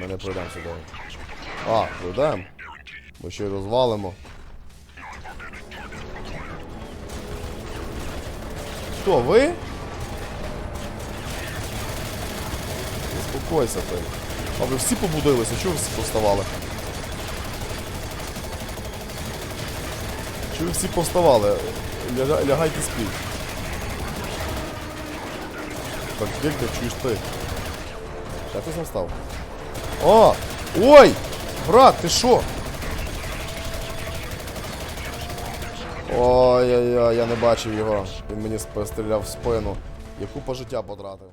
Ми не пройдемо сюди. А, пройдемо. Ми ще й розвалимо. Хто, ви? Заспокойся ти. А ви всі побудилися, чого ви всі повставали? Чого ви всі повставали? Ляга- лягайте спіть. Так, ти чуєш ти? Що ти там став? О! Ой! Брат, ти що? Ой-ой-ой, я не бачив його. Він мені постріляв в спину. Я купа життя потратив.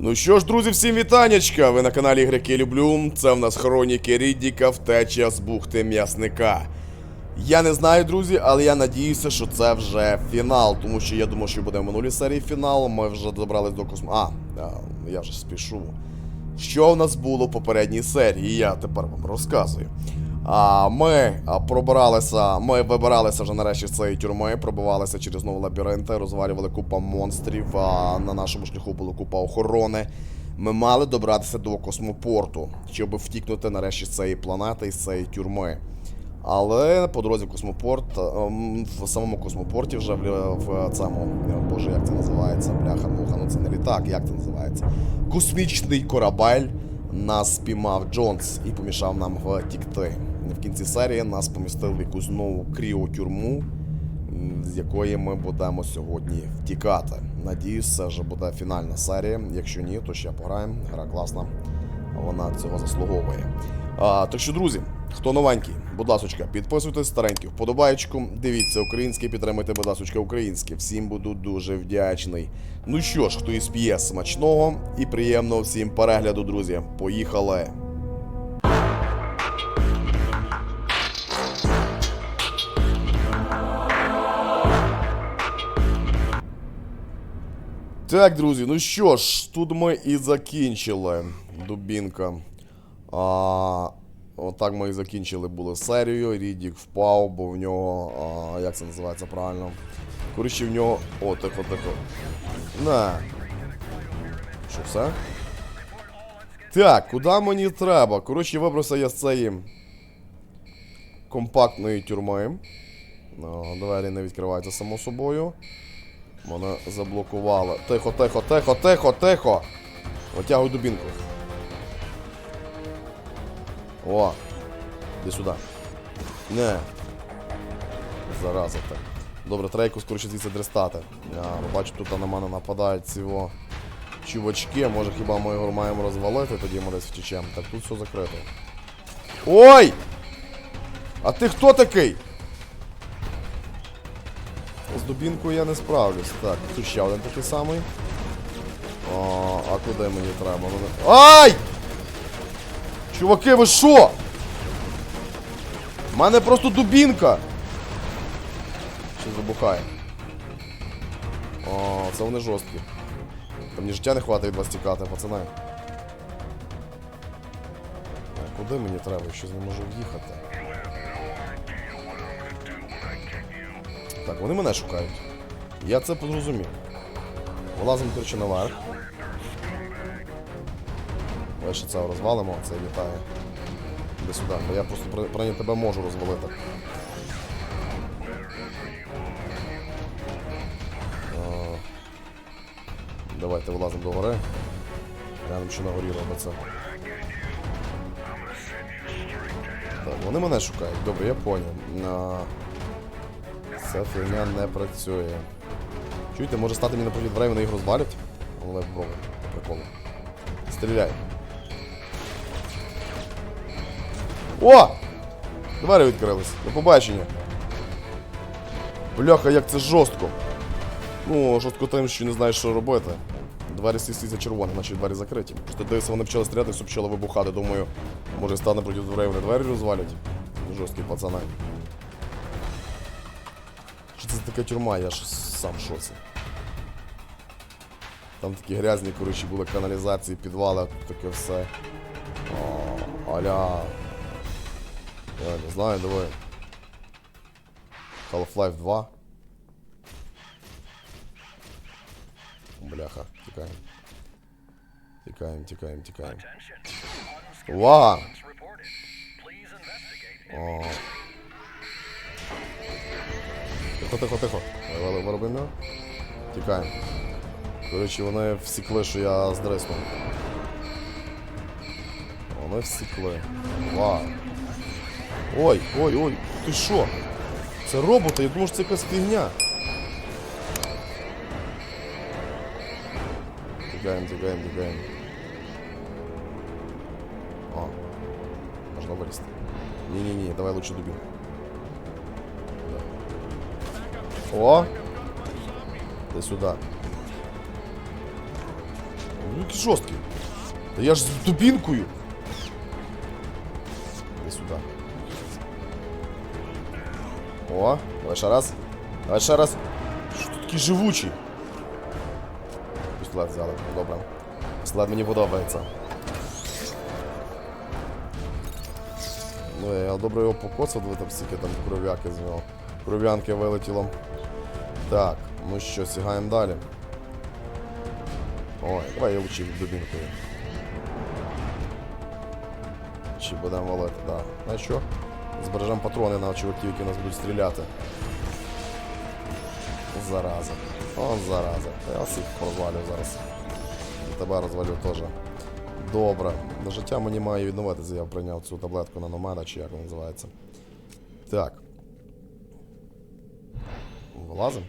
Ну що ж, друзі, всім вітанечка! Ви на каналі Ігрики Люблю. Це в нас хроніки Ріддіка втеча з бухти м'ясника. Я не знаю, друзі, але я надіюся, що це вже фінал, тому що я думав, що буде в минулій серії фінал. Ми вже добрались до космо. А, я вже спішу. Що в нас було в попередній серії, я тепер вам розказую. А ми пробиралися, ми вибиралися вже нарешті з цієї тюрми, пробивалися через нові лабіринти, розвалювали купа монстрів. А на нашому шляху була купа охорони. Ми мали добратися до космопорту, щоб втікнути нарешті з цієї планети і з цієї тюрми. Але по дорозі в космопорт, ем, в самому космопорті вже в, цьому, е, боже, як це називається, бляха муха, ну це не літак, як це називається? Космічний корабель нас спіймав Джонс і помішав нам втікти. В кінці серії нас помістив в якусь нову кріотюрму, з якої ми будемо сьогодні втікати. Надіюсь, це вже буде фінальна серія. Якщо ні, то ще пограємо. Гра класна, вона цього заслуговує. А, так що, друзі, хто новенький, будь ласочка, підписуйтесь старенькі, вподобайку, дивіться українське, підтримуйте, будь ласочка, українське. Всім буду дуже вдячний. Ну що ж, хто із п'є смачного і приємного всім перегляду, друзі. Поїхали! Так, друзі, ну що ж, тут ми і закінчили. Дубінка. А, отак ми і закінчили були серію. Рідік впав, бо в нього. А, як це називається правильно? Коротше, в нього. О, тихо, тихо. На. Що все? Так, куди мені треба? Коротше, вибрався я з цієї компактної тюрми. О, двері не відкриваються само собою. Мене заблокувало. Тихо, тихо, тихо, тихо, тихо. Витягуй дубінку. О! Іди сюди. Не. Зараза так. Добре, якось скоріше звідси дрестати. Я бачу, тут на мене нападають ці о чувачки. Може хіба ми його маємо розвалити, тоді ми десь втічемо. Так тут все закрито. Ой! А ти хто такий? З дубінкою я не справлюсь. Так, тут ще один такий самий. О, а куди мені треба? Ай! Чуваки, ви що? У мене просто дубінка. Ще забухає. О, це вони жорсткі. Та мені життя не хватить від вас тікати, пацани. А куди мені треба? Я щось не можу в'їхати. Так, вони мене шукають. Я це зрозумів. Вилазимо, коротше, наверх. Давай ще це розвалимо, це літає. Іди сюди, бо я просто при- принаймні тебе можу розвалити. А, Давайте вилазимо до гори. Глянемо, що на горі робиться. Так, вони мене шукають. Добре, я поняв. Ця фігня не працює. Чуєте, може стати мені напроти дверей, вони їх розвалять? Давай попробуй, по приколу. Стріляй. О! Двері відкрились. До побачення. Бляха, як це жорстко. Ну, жорстко тим, що не знаєш, що робити. Двері світяться червоні, наче двері закриті. Просто дивися, вони почали стріляти, все почало вибухати. Думаю, може стане проти дверей, вони двері розвалять. Жорсткі пацани. Що це така тюрма, я ж сам в шоці. Там такі грязні, коротше, були каналізації, підвали, тут таке все. О, аля. Я не знаю, давай. Half-Life 2. Бляха. Увага! Unscheduled reported. Please investigate. О. Тихо, тихо, тихо. Його. Тікаємо. Коротше, вони всікли, що я здриснув. Вони всікли. Вау. Ой, ой, ой, ти що? Це роботи, я думав, що це якась фігня. Тікаємо, тікаємо, тікаємо. О, можна вилізти. Ні-ні-ні, давай лучше дубін. О! Дай сюди. Ну, який жорсткий. Та я ж з дубінкою. Дай сюди. О, давай ще раз. Давай ще раз. Що ти такий живучий? Пістолет взяли, добре. Пістолет мені подобається. Ну, я добре його покоцав, диви там стільки там кров'яки з нього. Кров'янки вилетіло. Так, ну що, сягаємо далі. Ой, давай я лучше дубінкою. Чи будемо валити, так. Да. Ну що? Збережемо патрони на чуваків, які нас будуть стріляти. Зараза. О, зараза. Я всіх розвалю зараз. І тебе розвалю теж. Добре. До життя мені має відновитися. Я прийняв цю таблетку на номера, чи як вона називається. Так. Вилазимо.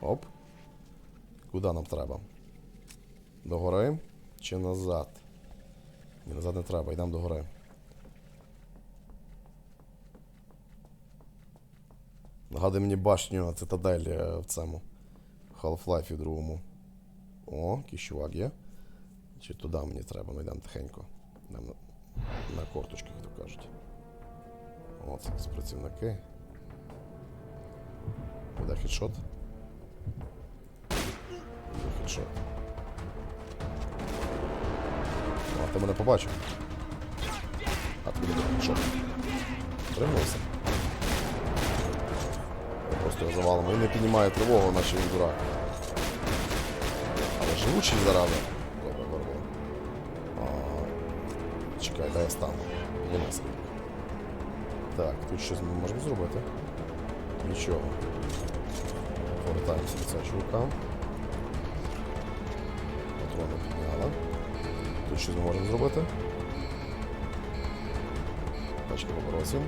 Оп. Куди нам треба? До гори чи назад? Ні, назад не треба, йдемо до гори. Нагадує мені башню цитадель е, в цьому Half-Life другому. О, якийсь чувак є. Чи туди мені треба, ну йдемо тихенько. На, на корточки, як то кажуть. О, це працівники. Буде хедшот. Буде хедшот. О, ти мене побачив. А ти буде хедшот. Тримався. Просто завалом. Він не піднімає тривогу, наче він дурак. Але живучий зараза. Добре, добре. Чекай, дай я стану. Винеси. Так, тут щось ми можемо зробити. Нічого. Повертаємося до цього чувака. Патрони підняла. Тут щось ми можемо зробити. Пачка папоросів.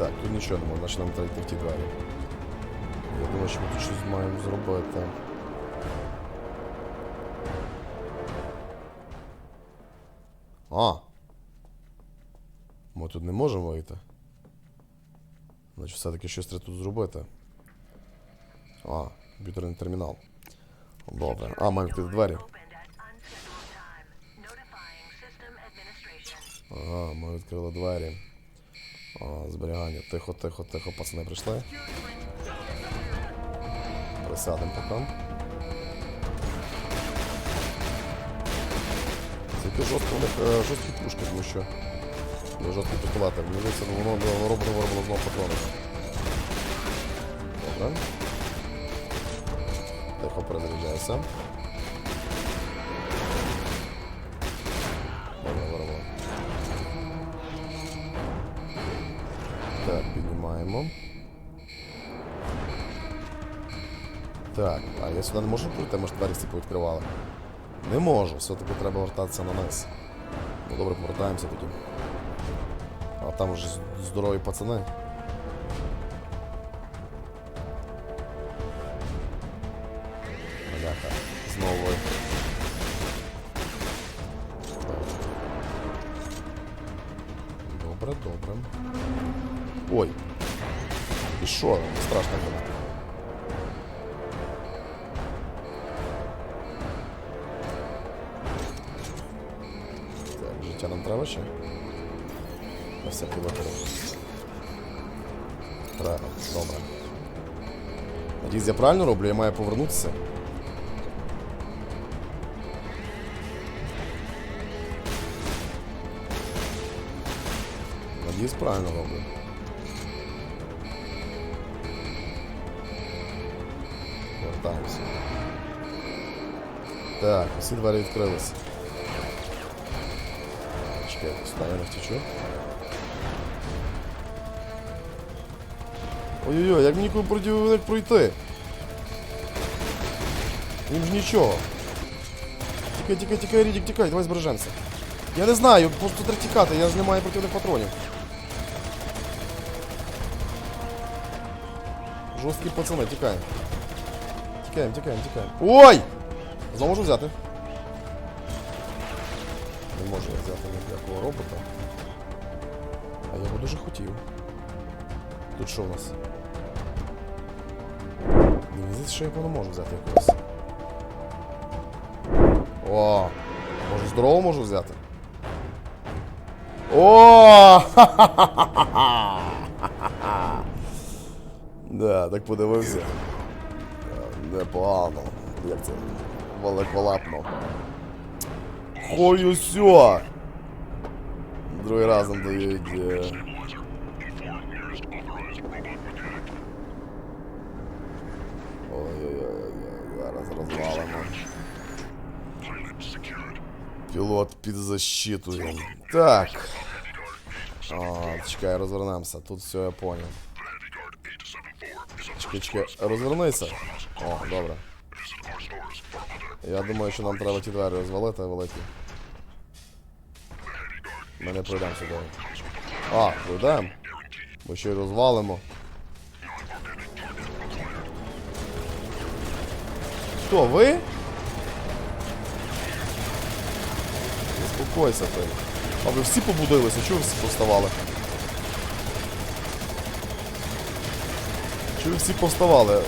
Так, тут нічого не можна, значить нам треба ті двері. Я думаю, що ми тут щось маємо зробити. А! Ми тут не можемо вийти. Значить, все-таки щось треба тут зробити. А, комп'ютерний термінал. Добре. А, маємо йти двері. Ага, ми відкрили двері. А, зберігання. Тихо, тихо, тихо, пацани прийшли. Присядемо поки. Тільки жорстко у них е, жорсткі пушки, тому що є жорсткі пістолети. Мені здається, воно робить виробило знову патрони. Добре. Тихо перезаряджайся. Піднімаємо. Так, а я сюди не можу пройти, може двері всі повідкривали. Не можу, все-таки треба вертатися на нас. Ну добре, повертаємося тоді. А там вже здорові пацани. Правильно роблю, я маю повернутися. Надіюсь, правильно роблю. Вертаємося. Так, усі двері відкрилися. Чекай, сюди я не втечу. Ой-ой-ой, як мені них пройти? Їм ж нічого. Тікай, тікай, тікай, Рідік, тікай, давай збережемося. Я не знаю, просто треба тікати, я ж не маю противних патронів. Жорсткі пацани, тікаємо. Тікаємо, тікаємо, тікаємо. Ой! Знову можу взяти. Не можу я взяти ніякого робота. А я його дуже хотів. Тут що в нас? Мені здається, що я його не можу взяти якогось. О! Може здорово можу взяти? О! Да, так подивився. Е, Непогано. Як це? Великолапно. Ой, усьо! Другий раз нам дають. Пілот під защитою. Так. О, чекай, розвернемося. Тут все я понял. Чекай, чекай, розвернися. О, добре. Я думаю, що нам треба ті двері розвалити великі. Ми не пройдемо сюди. А, пройдемо. Ми ще й розвалимо. Хто, ви? Заспокойся ти. А ви всі побудилися, чого ви всі повставали? Чого ви всі повставали?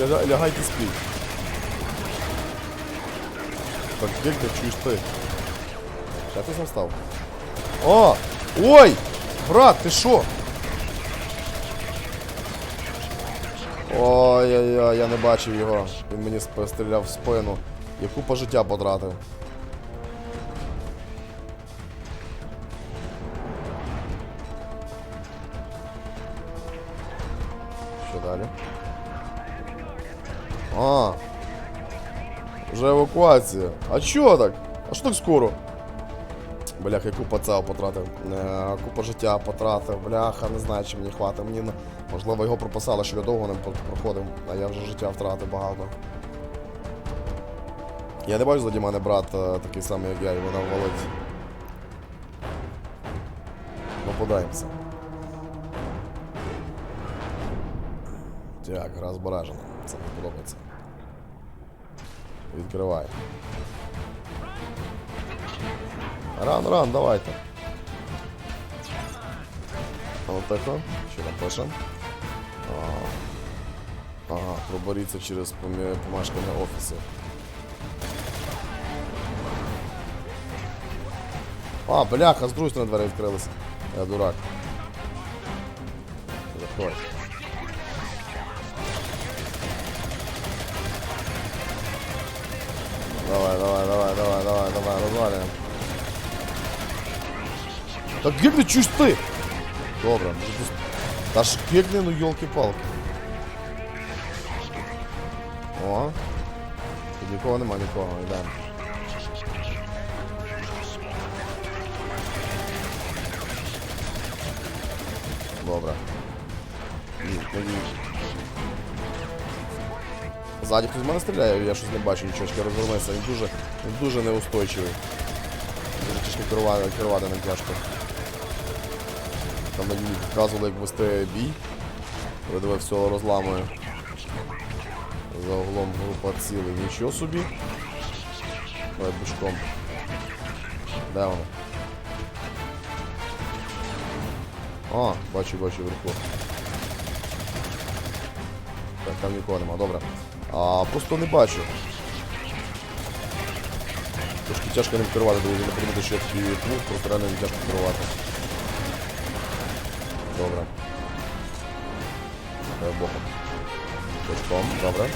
Ляга- Лягайте спіть. Так, ти чуєш ти? Ще ти сам став? О! Ой! Брат, ти що? Ой-ой-ой, я не бачив його. Він мені сп- стріляв в спину. Я купа життя потратив. Далі? А. Вже евакуація. А чого так? А що так скоро? Блях, я купа цього потратив. Е, Купа життя потратив. Бляха, не знаю, чи мені хватить. Мені на- можливо його прописали, щоб я довго не проходив, а я вже життя втратив багато. Я не бачу заді мене брат е, такий самий, як я, і вона валить. Попадаємося. Так, гра збережена. Це мені подобається. Відкривай. Ран, ран, давайте. От тихо. Що там пише? Ага. Ага, проборіться через помі- помешкання офісу. А, бляха, з другої сторони двері відкрилися. Я дурак. Заходь. Давай, давай, давай, давай, давай, давай, розвалюємо. Так гикни чуєш ти! Добре, може ти... Та ж гикни, ну йолки-палки. О. Тут нікого нема, нікого, йдемо. Добре. Ні, не ні. Ззаді хтось в мене стріляє, я щось не бачу нічого, чекай, розвернися, він дуже, він дуже неустойчивий. Дуже тяжко керувати, керувати ним тяжко. Там мені показували, як вести бій. Диви, все розламує. За углом група цілий. Нічого собі. Давай бушком. Де вони? А, бачу, бачу вверху. Так, там нікого нема, добре. А, просто не бачу. Трошки тяжко ним керувати, друзі, не подумайте, що я такий плуг, просто реально не тяжко керувати. Добре. Боком. Точком, добре.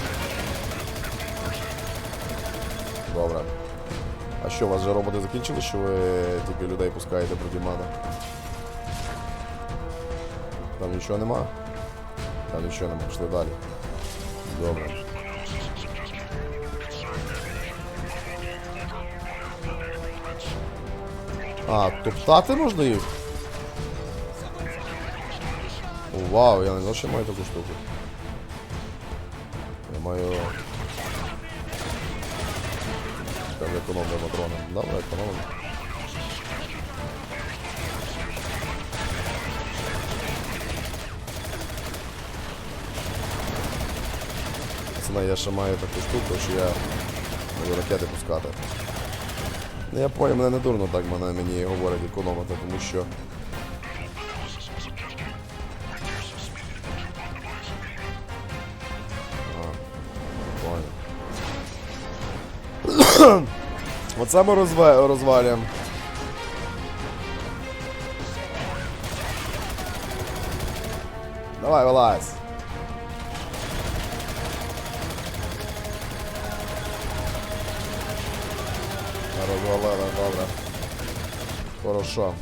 Добре. А що, у вас вже роботи закінчили, що ви тільки людей пускаєте мене? Там нічого нема? Там нічого нема, пішли далі. Добре. А, топтати можна їх? Вау, я не знав, що я маю таку штуку. Я маю. Там економний патрони. Добре, економний. Пацани, я ще маю таку штуку, що я можу ракети пускати. Ну я понял, мене не дурно так мене мені говорять економити, тому що. А. Оце ми розве... розвалюємо. Давай, вилазь. Хорошо.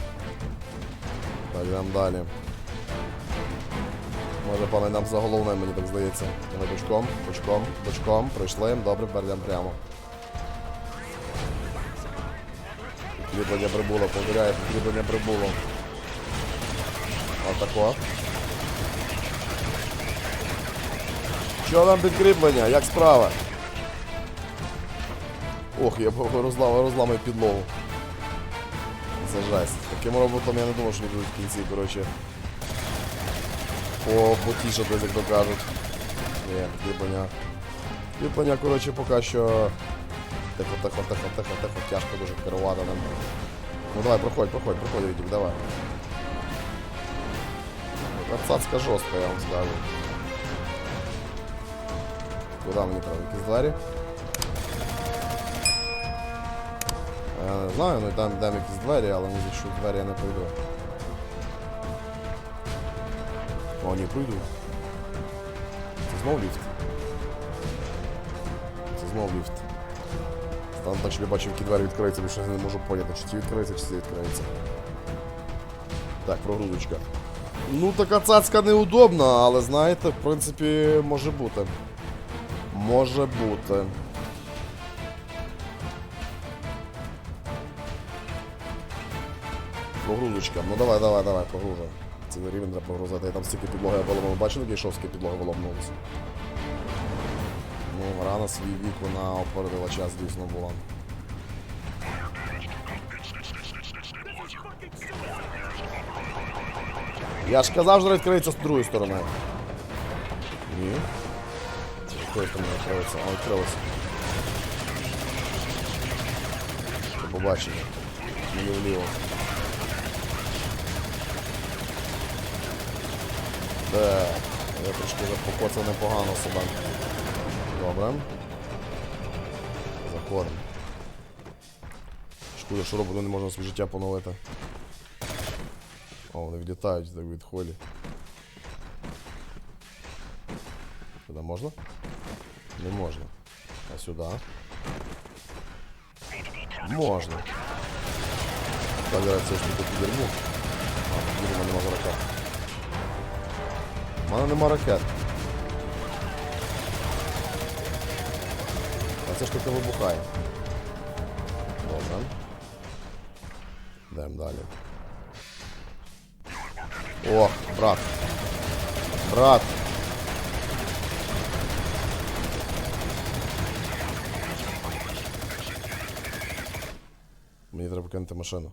Так, йдемо далі. Може пане нам за головне, мені так здається. Ми бочком, бочком, бочком, пройшли, добре, перейдемо прямо. Підкріплення прибуло, повторяю, підкріплення прибуло. Отако. Що там підкріплення? Як справа? Ох, я розлам, розламаю підлогу. Це жесть. Таким роботом я не думав, що будуть в кінці, коротше. По потішатись, як то кажуть. Ні, кріплення. Кріплення, коротше, поки що. Тихо, тихо, тихо, тихо, тихо, тяжко дуже керувати ним. Ну давай, проходь, проходь, проходь, Вітік, давай. Цацка жорстка, я вам скажу. Куди мені треба? Якісь двері? Я не знаю, ну там, там якісь двері, але мені що двері я не пройду. О, ні, пройду. Це знов ліфт. Це знов ліфт. Там так, щоб я бачив, які двері відкриються, бо щось не можу поняти, чи ці відкриються, чи ці відкриються. Так, прогрузочка. Ну, така цацка неудобна, але знаєте, в принципі, може бути. Може бути. Прогрузочка. Ну давай, давай, давай, прогружуй. Це не рівень треба прогрузити. Я там стільки підлоги виломав. Бачили, які шовські підлоги виломнулися? Ну, рана свій вік вона опередила час, дійсно була. Я ж казав, що відкриється з другої сторони. Ні. З якої сторони відкриється? А, відкрилося. Побачення. Мені вліво. Так, я трошки вже покоцав непогано себе. Добре. Заходимо. Шкода, що роботу не можна своє життя поновити. О, вони відлітають так від холі. Сюди можна? Не можна. А сюди? Можна. Так, зараз це ж тут дерьмо. А, тут нема ракет. У мене нема ракет. А ця штука вибухає. Добре. Йдемо далі. О, брат. Брат. Мені треба кинути машину.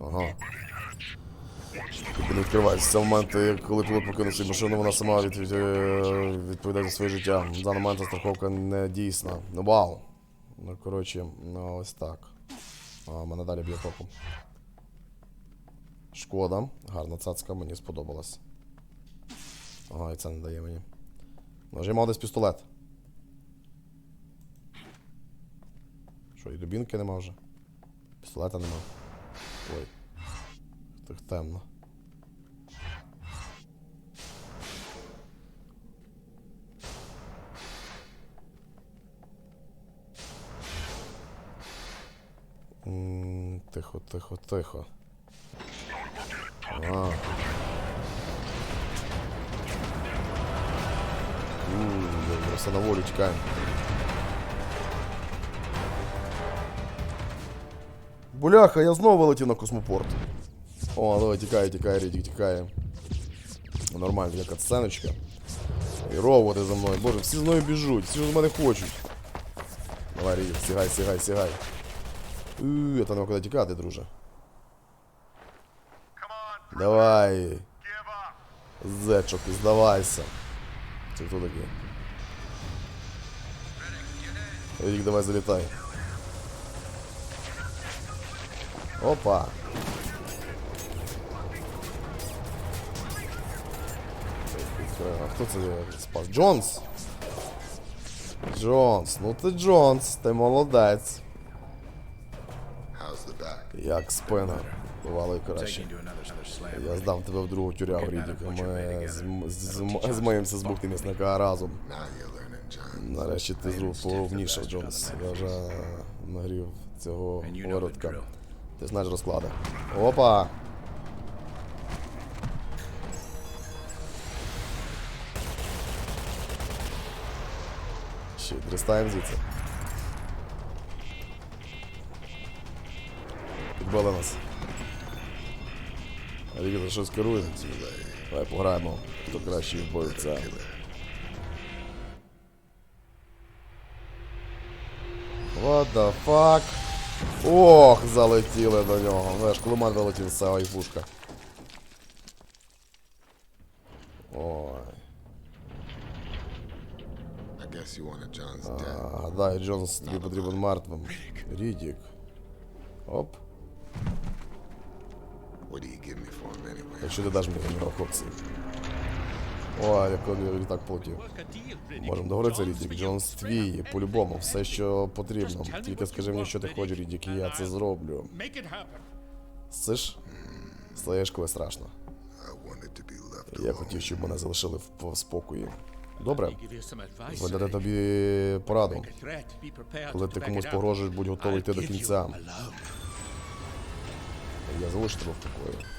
Ага. Не відкривається. Це момент, коли пілот покинув свою машину, вона сама від, від, е, відповідає за своє життя. В даний момент страховка не дійсна. Ну вау. Ну коротше, ну ось так. А, мене далі б'є током. Шкода, гарна цацка, мені сподобалась. Ага, і це не дає мені. Може, я мав десь пістолет. Що, і дубінки нема вже? Пістолета нема. Ой. Так темно. Тихо, тихо, тихо. А. Ууу, просто на волю тікаємо. Буляха, я знову вилетів на космопорт. О, давай, тікає, тікає, Рідік, тікає. Нормально, яка сценочка. І роботи за мною. Боже, всі з мною біжуть, всі з мене хочуть. Давай, Рідік, сігай, сігай, сігай. Ууу, та нема куди тікати, друже. Давай. Зечок, здавайся. Це хто такий? Рік, давай залітай. Опа. А хто це спас? Джонс? Джонс, ну ти Джонс, ти молодець. Як спенер. Бувало краще. Я здав тебе в другу тюрягу, Рідік. Ми з моїмся з бухтимісника разом. Нарешті ти зрубнішав, Джонс. Я вже нагрів цього воротка. Ти знаєш розклади. Опа! Щит, дристаємо звідси. Підбили нас. Рікіта щось керує. Давай пограємо, хто краще боїться. What the fuck? Ох, залетіли до нього. Ну, аж кулемет залетів, це айфушка. Ой. А, гадаю, Джонс тобі потрібен мертвим. Рідік. Оп. Якщо ти даш мені камеру, хлопці. О, як коли так платів. Можемо договоритися, Рідік. Джонс твій, по-любому, все, що потрібно. Тільки скажи мені, що ти хочеш, Рідік, і я це зроблю. Слиш? Слаєш, коли страшно. Я хотів, щоб мене залишили в спокої. Добре, видати тобі пораду. Коли ти комусь погрожуєш, будь готовий йти до кінця. Я залишу тебе в покої.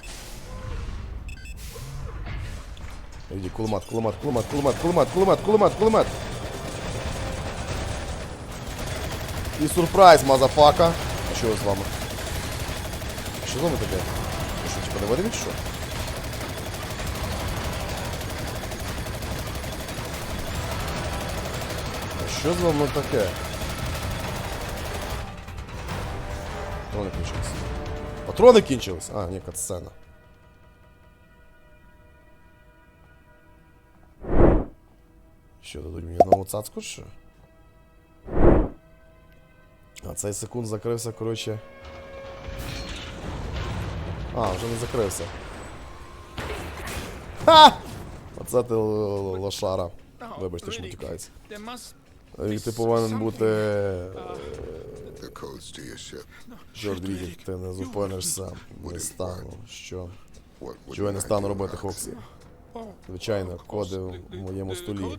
Іди, кулемет, кулемет, кулемет, кулемет, кулемет, кулемет, кулемет, кулемет. І сюрприз, мазафака. А що з вами? Що з вами таке? Що, типа не чи що? А що з вами таке? Патрони кінчились. Патрони кінчились? А, ні, катсцена. Що дадуть мені одному цацку що? А цей секунд закрився, коротше. А, вже не закрився. Ха! Оце ти лошара. Вибачте, що must І ти повинен бути. Ship. Чорт Рідік, ти не зупинишся. Не стану. Що? Чого я не стану робити, Хоксі? Звичайно, коди в моєму столі.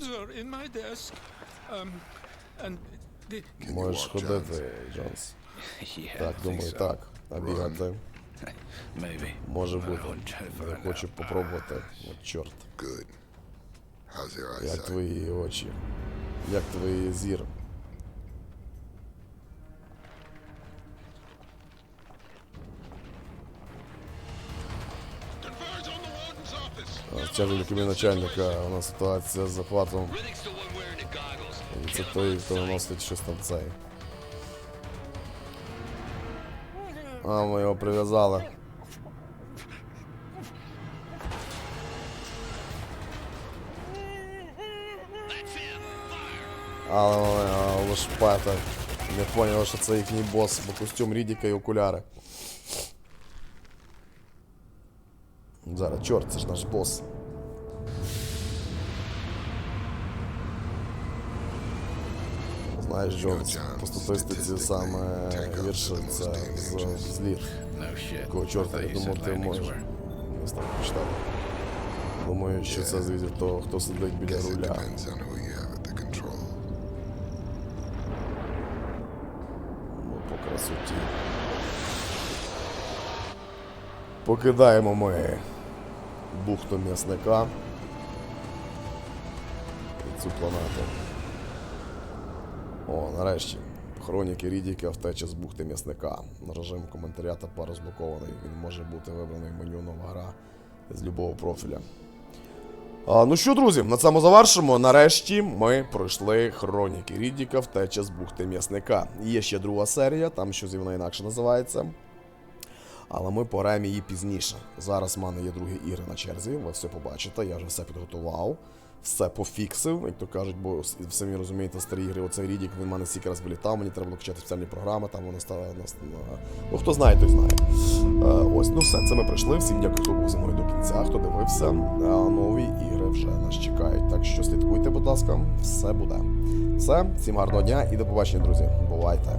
Можеш ходити, Джонс. Так, думаю, так. А бігати. Може бути. Я хочу попробувати. От чорт. Як твої очі? Як твої зір? Стяжельник начальника, у нас ситуація з захватом. І це той, хто наносить щось там цей. А, ми його прив'язали. Але вони лошпета. Не поняли, що це їхній бос, бо костюм Рідіка і окуляри. Зараз, чорт, це ж наш бос. Лайс Джонс. По статистиці саме гірше це з лір. Якого чорта, я думав, ти можеш. Я так. Думаю, що це звідти того, хто сидить біля руля. Ну, по красоті. Покидаємо ми бухту м'ясника і цю планету. О, нарешті. Хроніки Рідіка втеча з бухти м'ясника. Режим коментаря та розблокований. Він може бути вибраний меню нова гра з любого профіля. А, ну що, друзі, на цьому завершимо. Нарешті ми пройшли хроніки Ріддіка втеча з бухти м'ясника. Є ще друга серія, там щось вона інакше називається. Але ми пораємо її пізніше. Зараз в мене є другі ігри на черзі, ви все побачите, я вже все підготував, все пофіксив, як то кажуть, бо самі розумієте, старі ігри, оцей Рідік, він в мене стільки раз вилітав, мені треба було качати спеціальні програми, там воно стало. нас- на- Ну, хто знає, той знає. Е, ось, ну все, це ми пройшли. Всім дякую, хто був зі мною до кінця, хто дивився. А нові ігри вже нас чекають. Так що слідкуйте, будь ласка, все буде. Все, всім гарного дня і до побачення, друзі. Бувайте.